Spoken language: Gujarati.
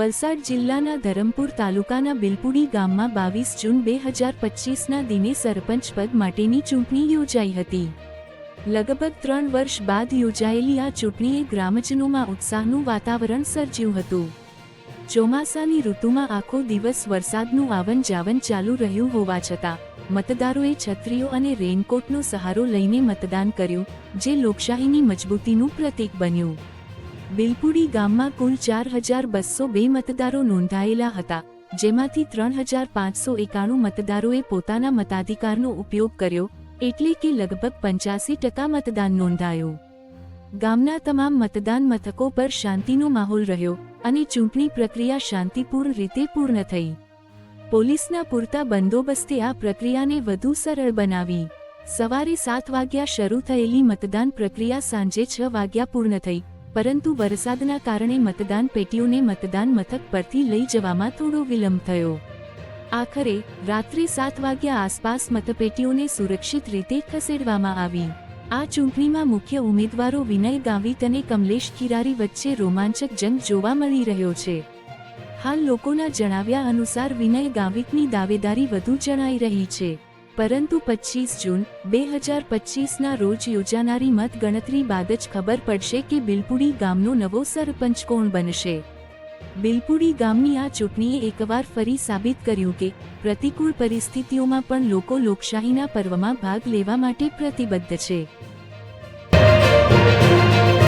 વલસાડ જિલ્લાના ધરમપુર તાલુકાના બિલપુડી ગામમાં બાવીસ જૂન બે હજાર પચીસના દિને સરપંચ પદ માટેની ચૂંટણી યોજાઈ હતી. લગભગ ત્રણ વર્ષ બાદ યોજાયેલી આ ચૂંટણીએ ગ્રામજનોમાં ઉત્સાહનું વાતાવરણ સર્જ્યું હતું. ચોમાસાની ઋતુમાં આખો દિવસ વરસાદનું આવન જાવન ચાલુ રહ્યું હોવા છતાં, મતદારોએ છત્રીઓ અને રેનકોટનો સહારો લઈને મતદાન કર્યું, જે લોકશાહીની મજબૂતીનું પ્રતીક બન્યું. બિલપુડી ગામમાં કુલ ચાર હજાર બસો બે મતદારો નોંધાયેલા હતા, જેમાંથી ત્રણ હજાર પાંચસો એકાણું મતદારોએ પોતાના મતાધિકારનો ઉપયોગ કર્યો, એટલે કે લગભગ પંચ્યાસી ટકા મતદાન નોંધાયું. ગામના તમામ મતદાન મથકો પર શાંતિનો માહોલ રહ્યો અને ચૂંટણી પ્રક્રિયા શાંતિપૂર્ણ રીતે પૂર્ણ થઈ. પોલીસના પૂરતા બંદોબસ્તે આ પ્રક્રિયાને વધુ સરળ બનાવી. સવારે સાત વાગ્યા શરૂ થયેલી મતદાન પ્રક્રિયા સાંજે છ વાગ્યા પૂર્ણ થઈ પરંતુ વરસાદના કારણે મતદાન પેટીઓને મતદાન મથક પરથી લઈ જવામાં થોડો વિલંબ થયો. આખરે, રાત્રે સાત વાગ્યા આસપાસ મતપેટીઓને સુરક્ષિત રીતે ખસેડવામાં આવી. આ ચૂંટણીમાં મુખ્ય ઉમેદવારો વિનય ગાવિત અને કમલેશ ખીરારી વચ્ચે રોમાંચક જંગ જોવા મળી રહ્યો છે. હાલ લોકોના જણાવ્યા અનુસાર વિનય ગાવિતની દાવેદારી વધુ જણાઈ રહી છે. પરંતુ પચીસ જૂન, બે હજાર પચીસના રોજ યોજાનારી મતગણતરી બાદ જ ખબર પડશે કે બિલપુડી ગામનો નવો સરપંચ કોણ બનશે. બિલપુડી ગામની આ ચૂંટણીએ એકવાર ફરી સાબિત કર્યું કે, પ્રતિકૂળ પરિસ્થિતિઓમાં પણ લોકો લોકશાહીના પર્વમાં ભાગ લેવા માટે પ્રતિબદ્ધ છે.